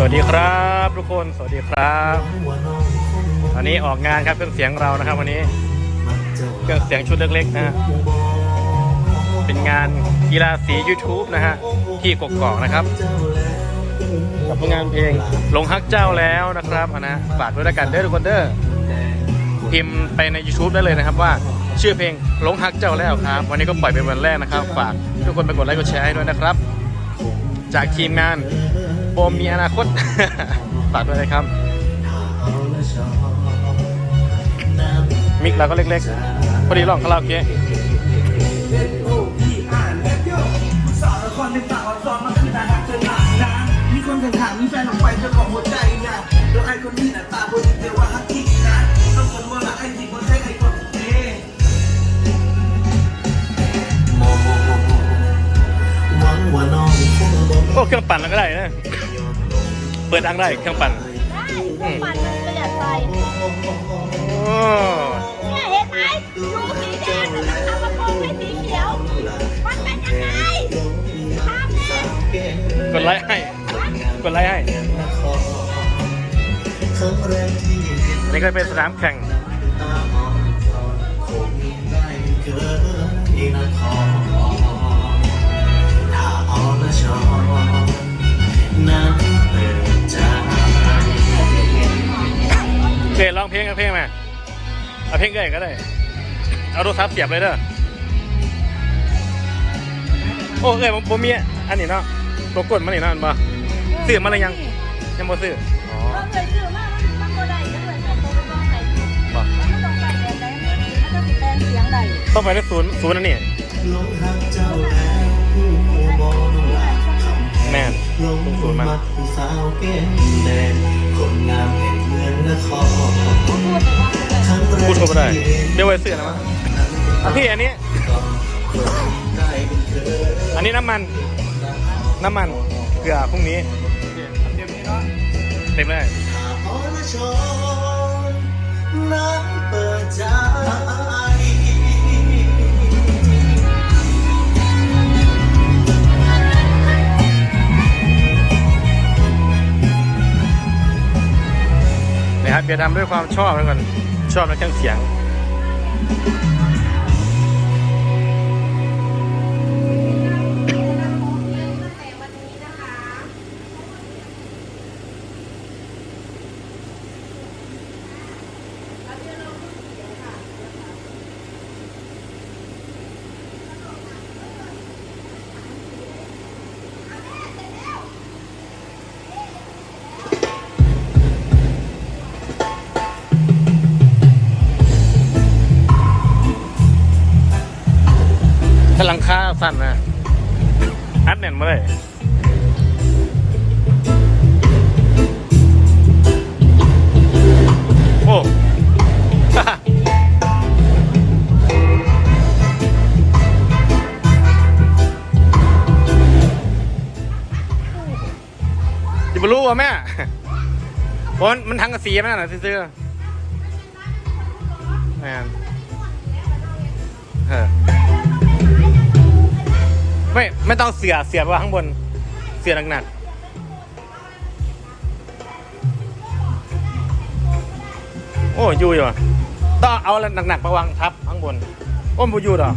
สวัสดีครับทุกคนสวัสดีครับวันนี้ออกงานครับเครื่องเสียงเรานะครับ วันนี้เครื่องเสียงชุดเล็กๆนะเป็นงานกีฬาสี YouTube นะฮะที่กกอกนะครับกับผลงานเพลงหลงฮักเจ้าแล้วนะครับนะฝากด้วยละกันเด้อทุกคนเด้อพิมพ์ไปใน YouTube ได้เลยนะครับว่าชื่อเพลงหลงฮักเจ้าแล้วครับ วันนี้ก็ปล่อยเป็นวันแรกนะครับ ฝากทุกคนไปกดไลค์กดแชร์ให้ด้วยนะครับ จากทีมงาน โบมมีอนาคต ฝากด้วยนะครับ มิกเราก็เล็กๆ พอดีร้องคาราโอเกะสาวละครเป็นสาวซ้อนมาคือนาฮักเธอหนานะมีคนถาม อ้เครื่องปั่นแล้วก็ได้นะ เปิดดังได้เครื่องปั่นได้เครื่องปั่นมันประหยัดไฟโอ้เนี่ยเห็นไหมดูสีแดงแต่มันทำกระโปรงเป็นสีเขียว มันเป็นยังไงทำเนี่ยกดไลค์ให้กดไลค์ให้ครั้งแรกที่ก็เป็นสนามแข่ง เอาเพลงเกดก็ได้ เอาโทรศัพท์เสียบเลยเด้อ โอ้เอ้ยผมผมมีอันนี้เนาะตัวกดมันนี่เนาะอันบ่ซื้อมาแล้วยัง ยังบ่ซื้ออ๋อเราเคยซื้อมามันมันก็ได้จะเลยใส่ตัวกระบอกไหนบ่มันไม่ต้องใส่แบรนด์ใดมันก็ติดแบรนด์เสียงใดต้องไปที่ศูนย์ศูนย์อันนี้หลงรักเจ้าแล้วผู้บ่รู้หลักคำแม่นลงศูนย์ศูนย์มัน ได้ เดี๋ยวไว้ซื้อนะมั้งพี่อันนี้ อันนี้น้ำมัน น้ำมันเกลือพรุ่งนี้ เต็มเลยอรชรนั้นเปิดใจนะครับเบียร์ทำด้วยความชอบแล้วกัน ชอบในเครื่องเสียง ถ้าหลังคาสั้นนะอัดแน่นมาเลยโอ้จะมารู้ว่ะแม่เพราะมันมันทั้งกระสีแม่น่ะซื้อๆแม่นเออ ไม่ไม่ต้องเสียเสียไปวางข้างบน เสียหนักๆโอ้ยูอยู่ต้องเอาอะไรหนักๆมาวางทับข้างบน โอ้มบูอยูดหรอ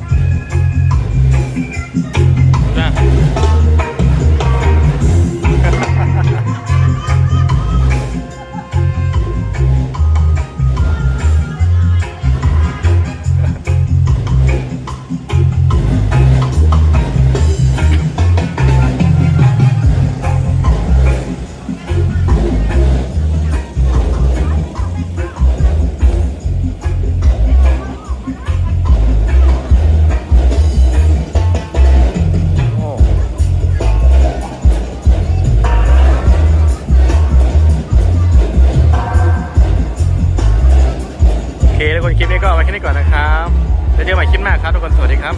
ลิปนี้ก็เอาไว้แค่นี้ก่อนนะครับ เดี๋ยวเจอใหม่คลิปหน้าครับทุกคน สวัสดีครับ